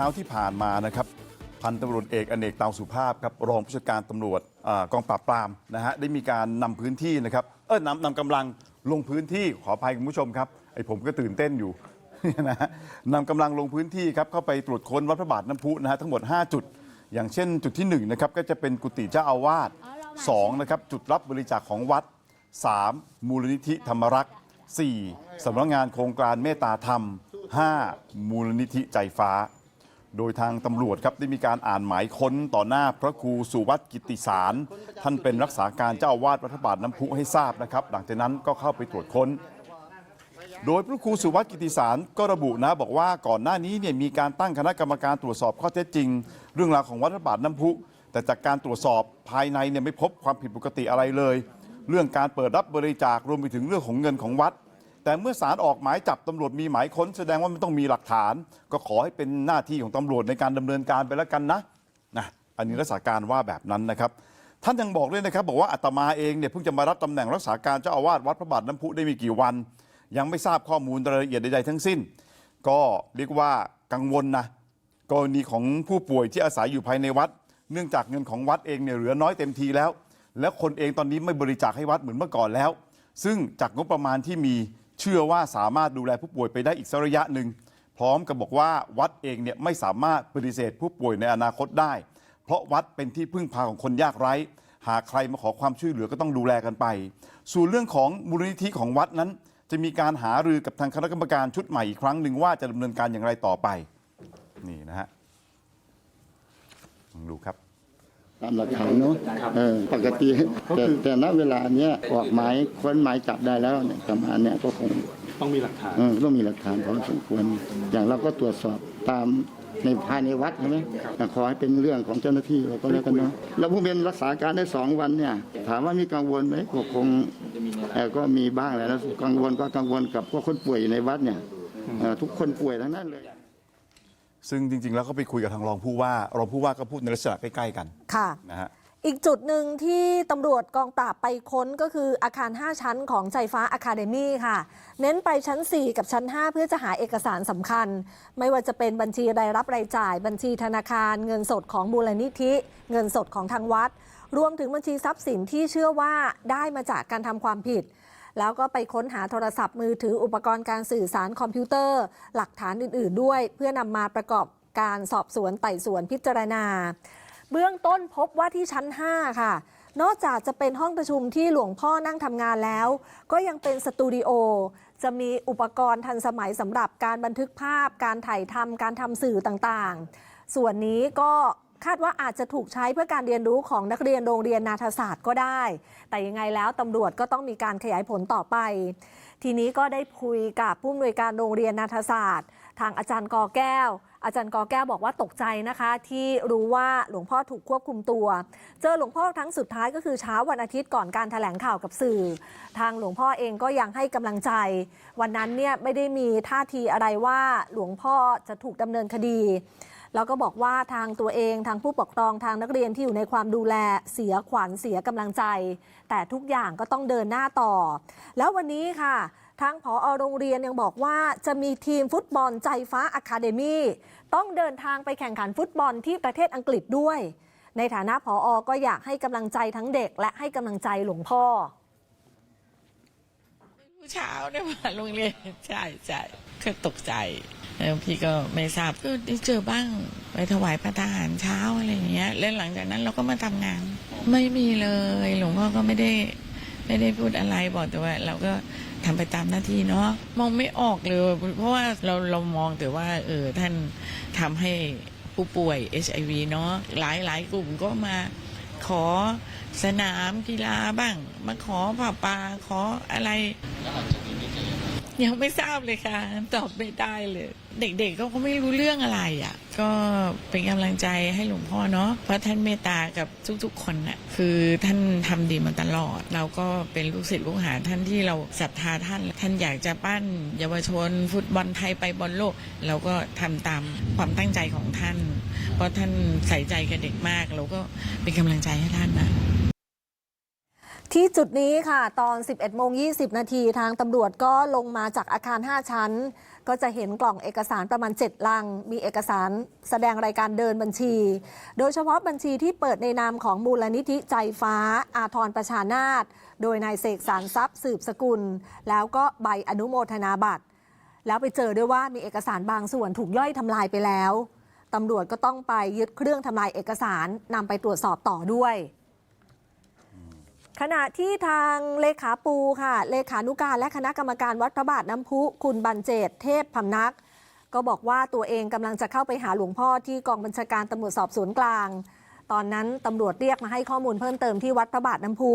เช้าที่ผ่านมานะครับพันตำรวจเอกอเนกเตาสุภาพครับรองผู้จัดการตำรวจอกองปราบปรามนะฮะได้มีการนำพื้นที่นะครับเออนำนำกำลังลงพื้นที่ขออภัยคุณผู้ชมครับไอผมก็ตื่นเต้นอยู่นะฮะนำกำลังลงพื้นที่ครับเข้าไปตรวจค้นวัดพระบาทน้ำพุนะฮะทั้งหมด 5 จุด อย่างเช่นจุดที่1นะครับก็จะเป็นกุฏิเจ้าอาวาส2นะครับจุดรับบริจาคของวัด 3. มูลนิธิธรรมรักษ์ 4. สำนักงานโครงการเมตตาธรรม 5. มูลนิธิใจฟ้า โดยทางตำรวจครับได้มีการอ่านหมายค้นต่อหน้าพระครูสุวัตกิติสาร ท่านเป็นรักษาการเจ้าอาวาสวัดพระบาทน้ำพุให้ทราบนะครับ หลังจากนั้นก็เข้าไปตรวจค้น โดยพระครูสุวัตกิติสารก็ระบุนะบอกว่าก่อนหน้านี้เนี่ยมีการตั้งคณะกรรมการตรวจสอบข้อเท็จจริง เรื่องราวของวัดพระบาทน้ำพุ แต่จากการตรวจสอบภายในเนี่ยไม่พบความผิดปกติอะไรเลย เรื่องการเปิดรับบริจาครวมไปถึงเรื่องของเงินของวัด แต่เมื่อศาลออกหมายจับตำรวจมีหมายค้นแสดงว่ามันต้องมีหลักฐาน ก็ขอให้เป็นหน้าที่ของตำรวจในการดำเนินการไปแล้วกันนะนะอันนี้รักษาการว่าแบบนั้นนะครับท่านยังบอกเลยนะครับบอกว่าอาตมาเองเนี่ยเพิ่งจะมารับตำแหน่งรักษาการเจ้าอาวาสวัดพระบาทน้ำพุได้มีกี่วัน ยังไม่ทราบข้อมูลรายละเอียดใดๆทั้งสิ้น ก็เรียกว่ากังวลนะกรณีของผู้ป่วยที่อาศัยอยู่ภายในวัด เนื่องจากเงินของวัดเองเนี่ยเหลือน้อยเต็มทีแล้ว และคนเองตอนนี้ไม่บริจาคให้วัดเหมือนเมื่อก่อนแล้ว ซึ่งจากงบประมาณที่มี เชื่อว่าสามารถดูแลผู้ป่วยไปได้อีกสักระยะหนึ่งพร้อมกับบอกว่าวัดเองเนี่ยไม่สามารถปฏิเสธผู้ป่วยในอนาคตได้ เพราะวัดเป็นที่พึ่งพาของคนยากไร้ หากใครมาขอความช่วยเหลือก็ต้องดูแลกันไป ส่วนเรื่องของมูลนิธิของวัดนั้น จะมีการหารือกับทางคณะกรรมการชุดใหม่อีกครั้งหนึ่งว่าจะดำเนินการอย่างไรต่อไป นี่นะฮะลองดูครับ ตามหลักฐานเนาะเออปกติแต่แต่ณเวลาเนี้ยออกหมายค้นหมายจับได้แล้วเนี่ยประมาณเนี้ยก็คงต้องมีหลักฐานเออต้องมีหลักฐานพอสมควร อย่างเราก็ตรวจสอบตามในภายในวัดใช่ไหมแต่ขอให้เป็นเรื่องของเจ้าหน้าที่เราก็แล้วกันเนาะแล้วผู้เป็นรักษาการได้สองวันเนี่ย ถามว่ามีกังวลไหมก็คงเออก็มีบ้างแหละแล้วกังวลก็กังวลกับพวกคนป่วยอยู่ในวัดเนี่ยเออทุกคนป่วยทั้งนั้นเลย ซึ่งจริง ๆ แล้วก็ไปคุยกับทางรองผู้ว่ารองผู้ว่าก็พูดในลักษณะใกล้ๆกัน ค่ะนะฮะอีกจุดหนึ่งที่ตำรวจกองปราบไปค้นก็คืออาคาร 5 ชั้นของใจฟ้าอะคาเดมี่ค่ะ เน้นไปชั้น 4 กับชั้น 5 เพื่อจะหาเอกสารสำคัญ ไม่ว่าจะเป็นบัญชีรายรับรายจ่าย บัญชีธนาคาร เงินสดของมูลนิธิ เงินสดของทางวัด รวมถึงบัญชีทรัพย์สินที่เชื่อว่าได้มาจากการทำความผิด แล้วก็ไปค้นหาโทรศัพท์มือถืออุปกรณ์การสื่อสารคอมพิวเตอร์ หลักฐานอื่น ๆ ด้วย เพื่อนำมาประกอบการสอบสวนไต่สวนพิจารณา เบื้องต้นพบว่าที่ชั้น 5 ค่ะ นอกจากจะเป็นห้องประชุมที่หลวงพ่อนั่งทำงานแล้ว ก็ยังเป็นสตูดิโอ จะมีอุปกรณ์ทันสมัยสำหรับการบันทึกภาพ การถ่ายทำการทำสื่อต่างๆ ส่วนนี้ก็คาดว่าอาจจะถูกใช้เพื่อการเรียนรู้ของนักเรียนโรงเรียนนาฏศาสตร์ก็ได้ แต่ยังไงแล้วตำรวจก็ต้องมีการขยายผลต่อไป ทีนี้ก็ได้คุยกับผู้อำนวยการโรงเรียนนาฏศาสตร์ ทางอาจารย์กอแก้ว อาจารย์กอแก้วบอกว่าตกใจนะคะ ที่รู้ว่าหลวงพ่อถูกควบคุมตัว เจอหลวงพ่อครั้งสุดท้ายก็คือเช้าวันอาทิตย์ก่อนการแถลงข่าวกับสื่อ ทางหลวงพ่อเองก็ยังให้กำลังใจ วันนั้นเนี่ยไม่ได้มีท่าทีอะไรว่าหลวงพ่อจะถูกดำเนินคดีแล้วก็บอกว่าทางตัวเองทางผู้ปกครองทางนักเรียนที่อยู่ในความดูแลเสียขวัญเสียกำลังใจ แต่ทุกอย่างก็ต้องเดินหน้าต่อ แล้ววันนี้ค่ะ ทางผอโรงเรียนยังบอกว่าจะมีทีมฟุตบอลใจฟ้าอะคาเดมี่ต้องเดินทางไปแข่งขันฟุตบอลที่ประเทศอังกฤษด้วย ในฐานะผออก็อยากให้กำลังใจทั้งเด็ก และให้กำลังใจหลวงพ่อผู้เช้าเนี่ยมาโรงเรียนใช่ใช่ก็ตกใจแล้วพี่ก็ไม่ทราบก็ได้เจอบ้างไปถวายพระทหารเช้าอะไรอย่างเงี้ยแล้วหลังจากนั้นเราก็มาทำงาน ไม่มีเลย หลวงพ่อก็ไม่ได้ ไม่ได้พูดอะไรบอกแต่ว่า เราก็ ทำไปตามหน้าที่เนาะมองไม่ออกเลย เพราะว่าเราเรามองแต่ว่าเออท่านทำให้ผู้ป่วย HIV เนาะหลายหลายกลุ่มก็มาขอสนามกีฬาบ้าง มาขอผ่าปาขออะไร ยังไม่ทราบเลยค่ะ ตอบไม่ได้เลย เด็กๆก็เขาไม่รู้เรื่องอะไรอะ ก็เป็นกำลังใจให้หลวงพ่อเนาะเพราะท่านเมตตากับทุกๆคนน่ะคือท่านทำดีมาตลอด เราก็เป็นลูกศิษย์ลูกหาท่านที่เราศรัทธาท่าน ท่านอยากจะปั้น เยาวชน ฟุตบอลไทยไปบอลโลก เราก็ทำตามความตั้งใจของท่าน เพราะท่านใส่ใจกับเด็กมาก เราก็เป็นกำลังใจให้ท่านนะ ที่จุดนี้ค่ะตอน 11โมง20 นาทีทางตำรวจก็ลงมาจากอาคาร 5 ชั้น ก็จะเห็นกล่องเอกสารประมาณ 7 ลัง มีเอกสารแสดงรายการเดินบัญชี โดยเฉพาะบัญชีที่เปิดในนามของมูลนิธิใจฟ้า อาทรประชานาตโดยนายเสกสารทรัพย์สืบสกุล แล้วก็ใบอนุโมทนาบัตร แล้วไปเจอด้วยว่ามีเอกสารบางส่วนถูกย่อยทำลายไปแล้วตำรวจก็ต้องไปยึดเครื่องทำลายเอกสารนำไปตรวจสอบต่อด้วย ขณะที่ทางเลขาปูค่ะ เลขานุการและคณะกรรมการวัดพระบาทน้ำพุคุณบันเจตเทพพำนัก ก็บอกว่าตัวเองกำลังจะเข้าไปหาหลวงพ่อที่กองบัญชาการตำรวจสอบสวนกลาง ตอนนั้นตำรวจเรียกมาให้ข้อมูลเพิ่มเติมที่วัดพระบาทน้ำพุ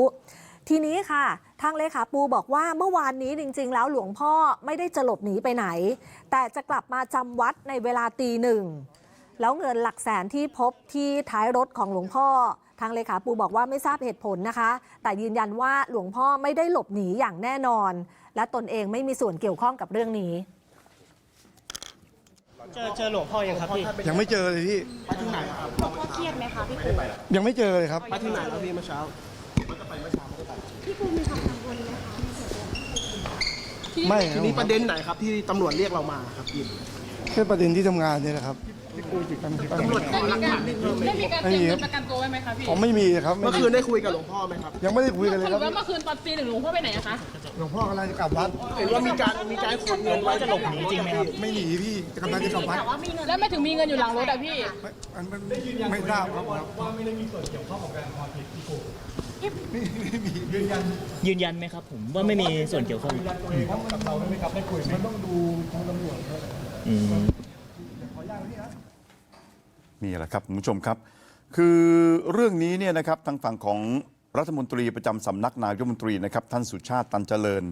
ทีนี้ค่ะ ทางเลขาปูบอกว่าเมื่อวานนี้จริง ๆ แล้วหลวงพ่อไม่ได้จะหลบหนีไปไหน แต่จะกลับมาจำวัดในเวลาตีหนึ่งแล้วเงินหลักแสนที่พบที่ท้ายรถของหลวงพ่อ ทางเลขาปูบอกว่าไม่ทราบเหตุผลนะคะ แต่ยืนยันว่าหลวงพ่อไม่ได้หลบหนีอย่างแน่นอน และตนเองไม่มีส่วนเกี่ยวข้องกับเรื่องนี้ เจอเจอหลวงพ่อยังครับพี่ยังไม่เจอเลยพี่ไปถึงไหนครับเครียดไหมคะพี่ปูยังไม่เจอเลยครับไปถึงไหนครับพี่เมื่อเช้าพี่ปูมีความกังวลไหมคะไม่คทีรับนี้ประเด็นไหนครับที่ตำรวจเรียกเรามาครับพี่แค่ประเด็นที่ทำงานเนี่ยแหละครับ ตำรวจขอหลักฐานเพิ่มไหมได้มีการเตรียมเงินประกันตัวไว้ไหมคะพี่ผมไม่มีครับเมื่อคืนได้คุยกับหลวงพ่อไหมครับ ยังไม่ได้คุยกันเลยสครุรับปว่าเมื่อคืนตอนตีหนึ่งหลวงพ่อไปไหนอะคะ หลวงพ่อกำลังจะกลับวัด เห็นว่ามีการมีการขนเงินไว้จะหลบหนีจริงไหมครับไม่หนีพี่กำลังจะกลับวัดแล้วไม่ถึงมีเงินอยู่หลังรถอะพี่ ไม่อันมันไม่ทราบครับยืนยันไหมครับผมว่าไม่มีส่วนเกี่ยวข้องอืมนี่ นี่แหละครับคุณผู้ชมครับ คือเรื่องนี้เนี่ยนะครับทางฝั่งของรัฐมนตรีประจำสำนักนายกรัฐมนตรีนะครับท่านสุชาติตันเจริญ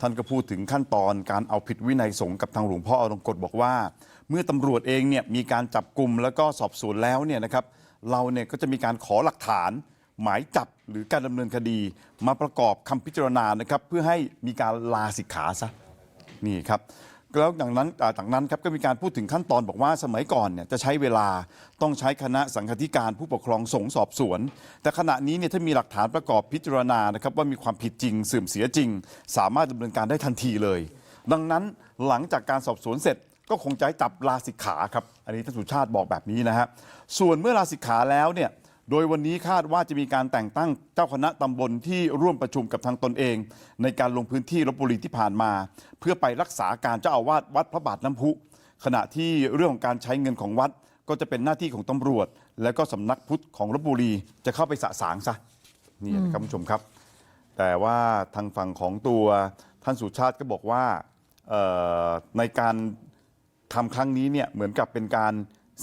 ท่านก็พูดถึงขั้นตอนการเอาผิดวินัยสงฆ์กับทางหลวงพ่ออลงกฎบอกว่า เมื่อตำรวจเองเนี่ยมีการจับกลุ่มแล้วก็สอบสวนแล้วเนี่ยนะครับเราเนี่ยก็จะมีการขอหลักฐานหมายจับหรือการดำเนินคดี มาประกอบคำพิจารณานะครับเพื่อให้มีการลาสิกขาซะนี่ครับ แล้วจากนั้นอ่าจากนั้นครับก็มีการพูดถึงขั้นตอนบอกว่าสมัยก่อนเนี่ยจะใช้เวลาต้องใช้คณะสังฆทิการผู้ปกครองสงฆ์สอบสวน แต่ขณะนี้เนี่ยถ้ามีหลักฐานประกอบพิจารณานะครับว่ามีความผิดจริงเสื่อมเสียจริง สามารถดำเนินการได้ทันทีเลย ดังนั้นหลังจากการสอบสวนเสร็จ ก็คงจะให้จับลาสิกขาครับอันนี้ท่านสุชาติบอกแบบนี้นะฮะส่วนเมื่อลาสิกขาแล้วเนี่ย โดยวันนี้คาดว่าจะมีการแต่งตั้งเจ้าคณะตำบลที่ร่วมประชุมกับทางตนเอง ในการลงพื้นที่ลบบุรีที่ผ่านมา เพื่อไปรักษาการเจ้าอาวาสวัดพระบาทน้ำพุ ขณะที่เรื่องของการใช้เงินของวัด ก็จะเป็นหน้าที่ของตำรวจ และก็สำนักพุทธของลบบุรีจะเข้าไปสะสางซะนี่นะครับคุณผู้ชมครับ แต่ว่าทางฝั่งของตัวท่านสุชาติก็บอกว่าในการทำครั้งนี้เนี่ยเหมือนกับเป็นการ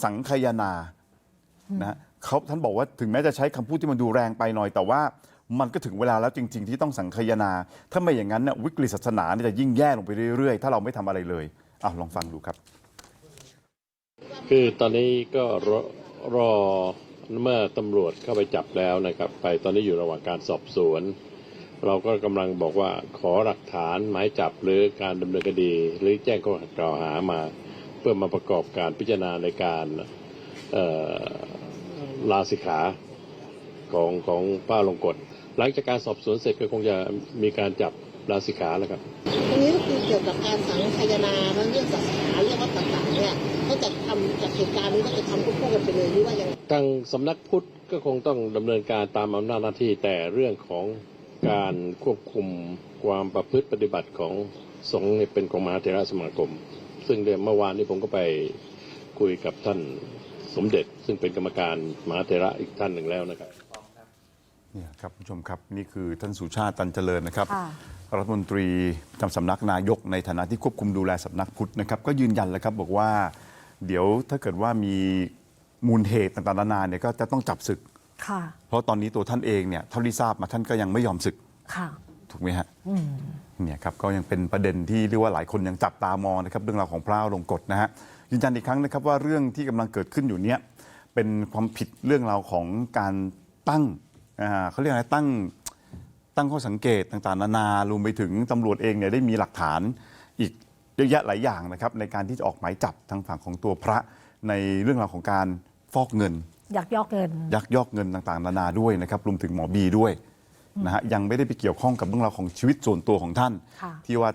สังคายนานะ เขาท่านบอกว่าถึงแม้จะใช้คำพูดที่มันดูแรงไปหน่อย แต่ว่ามันก็ถึงเวลาแล้วจริง ๆ ที่ต้องสังคายนา ถ้าไม่อย่างนั้นเนี่ยวิกฤตศาสนาเนี่ยจะยิ่งแย่ลงไปเรื่อยๆ ถ้าเราไม่ทำอะไรเลยอะลองฟังดูครับ คือตอนนี้ก็รอรอเมื่อตำรวจเข้าไปจับแล้วนะครับ ไปตอนนี้อยู่ระหว่างการสอบสวน เราก็กำลังบอกว่าขอหลักฐานหมายจับหรือการดำเนินคดี หรือแจ้งข้อกล่าวหามา เพื่อมาประกอบการพิจารณาในการเอ่อ ลาสิกขาของของป้าลงกฎหลังจากการสอบสวนเสร็จก็คงจะมีการจับลาสิกขาแล้วครับอันนี้ก็คือเกี่ยวกับการสังคายนาทั้งเรื่องศาสนาเรื่องวัดต่างๆเนี่ยก็จะทำจากเหตุการณ์นี้ก็จะทำควบคู่กันไปเลยหรือว่ายังไงทางสำนักพุทธก็คงต้องดำเนินการตามอำนาจหน้าที่แต่เรื่องของการควบคุมความประพฤติปฏิบัติของสงฆ์เนี่ยเป็นของมหาเถรสมาคม ซึ่งเดือนเมื่อวานนี้ผมก็ไปคุยกับท่าน สมเด็จ ซึ่งเป็นกรรมการมหาเถระอีกท่านหนึ่งแล้วนะครับ เนี่ยครับคุณผู้ชมครับนี่คือท่านสุชาติตันเจริญนะครับ ค่ะรัฐมนตรีประจำสำนักนายกในฐานะที่ควบคุมดูแลสำนักพุทธนะครับ ก็ยืนยันแล้วครับบอกว่า เดี๋ยวถ้าเกิดว่ามีมูลเหตุต่างๆนานาเนี่ยก็จะต้องจับศึก ค่ะเพราะตอนนี้ตัวท่านเองเนี่ยเท่าที่ทราบมาท่านก็ยังไม่ยอมศึก ค่ะ ถูกไหมฮะเนี่ยครับก็ยังเป็นประเด็นที่เรียกว่าหลายคนยังจับตามองนะครับเรื่องราวของพระลงกฎนะฮะ ยืนยันอีกครั้งนะครับว่าเรื่องที่กำลังเกิดขึ้นอยู่เนี้ยเป็นความผิดเรื่องราวของการตั้งอ่าเขาเรียกอะไรตั้งตั้งข้อสังเกตต่างๆ นานารวมไปถึงตำรวจเองเนี่ยได้มีหลักฐานอีกเยอะแยะหลายอย่างนะครับในการที่จะออกหมายจับทางฝั่งของตัวพระในเรื่องราวของการฟอกเงินอยากยอกเงิน ยักยอกเงินต่างๆ นานาด้วยนะครับรวมถึงหมอบีด้วยนะฮะยังไม่ได้ไปเกี่ยวข้องกับเรื่องราวของชีวิตส่วนตัวของท่านค่ะที่ว่า